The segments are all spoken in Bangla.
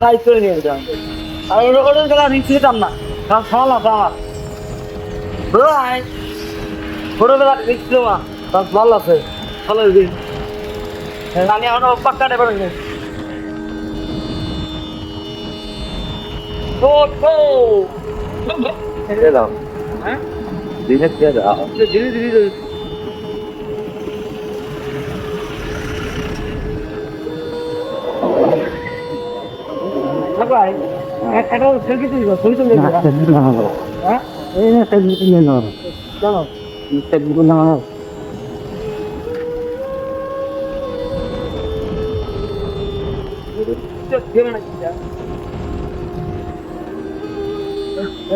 কাজ করে নিয়ে যেতাম আর ওটা ওটা গেলে রিক্স নিতাম না। কারণ সমাল আছে আমার বুঝলো ছোটবেলা রিক্স নেওয়া তার ভালো আছে। ভালো দিন আমি এখন পাক্কা দাও। হ্যাঁ? দিনে। ভাই একটা সেলফি তুলবো ছবি তুলবো হ্যাঁ? চলো।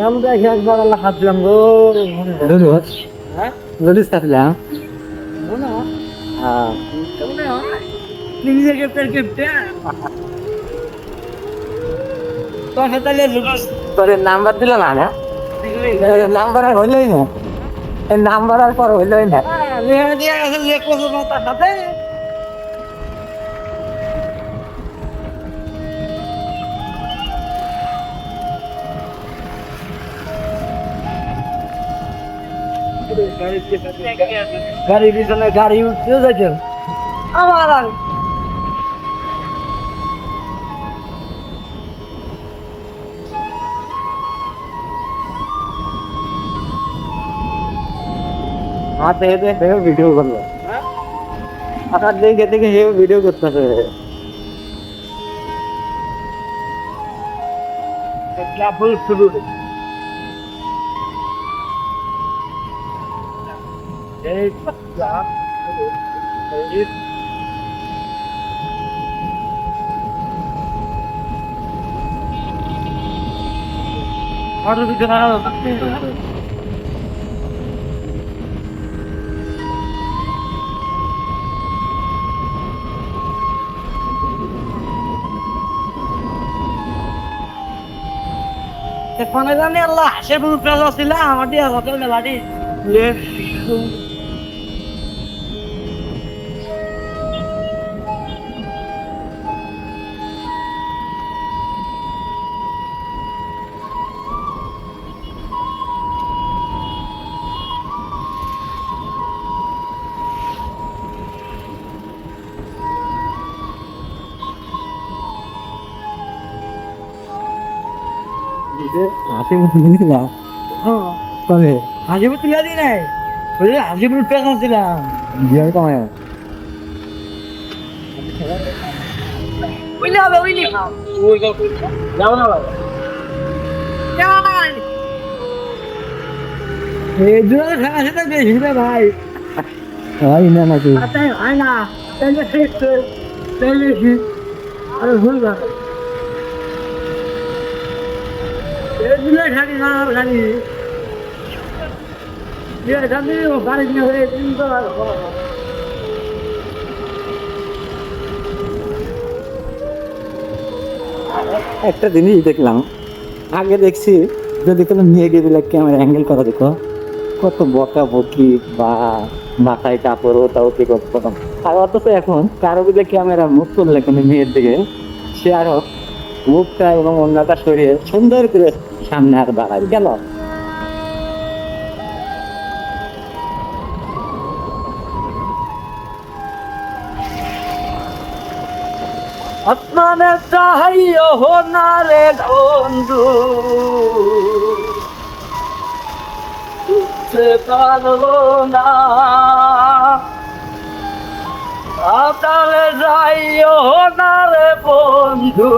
আমি দেখি একবার আল্লাহ হাত দিলাম গো হ্যাঁ। ললিস কাটলাম মনে হ্যাঁ। মনে হয়। নিজে গেপ্টার গেপ্টার তোর নাম্বার দিল না না? নাম্বার আর হইলই না। নাম্বার আর পর হইলই না। লেখা দিয়ে গেছে যে করব না তার সাথে গাড়ি পিছনে গাড়ি উঠতে যাচ্ছে আমার আর হাত দেখে দেখে ভিডিও করল হ্যাঁ? হাত দেখে দেখে হে ভিডিও করতেছে Double through. এই যা এখানে জানি আল্লাহ হাসের বুড়ো পেঁয়াজ ছিল আমার দিয়ে হোটেল মেলাটি নিয়েছিলাম কবে দিই নাই বুঝলি হাজিপুর পেঁয়াজ ছিলাম বিয়ার কমায় উইলে হবে উইলে ওই যাও না ভাই এই দুটো খেলা সেটা বেশি রে ভাই হয় না নাকি ভুল না একটা জিনিস দেখলাম, আগে দেখছি যদি কোনো নেগেটিভগুলোকে আমার অ্যাঙ্গেল করা দেখো কত বকা বকি বা মাথায় কাপড় ওটা ওকে করতো আর অথচ এখন কারও বিদে ক্যামেরা মুখ করলে কোনো মেয়ের দিকে, সে আরও মুখটা এবং অন্যটা সরিয়ে সুন্দর করে সামনে আর দাঁড়ায় কেন? আসমানে চাহিও হো না রে বন্ধু পারব না। আপনারে যাইও না রে বন্ধু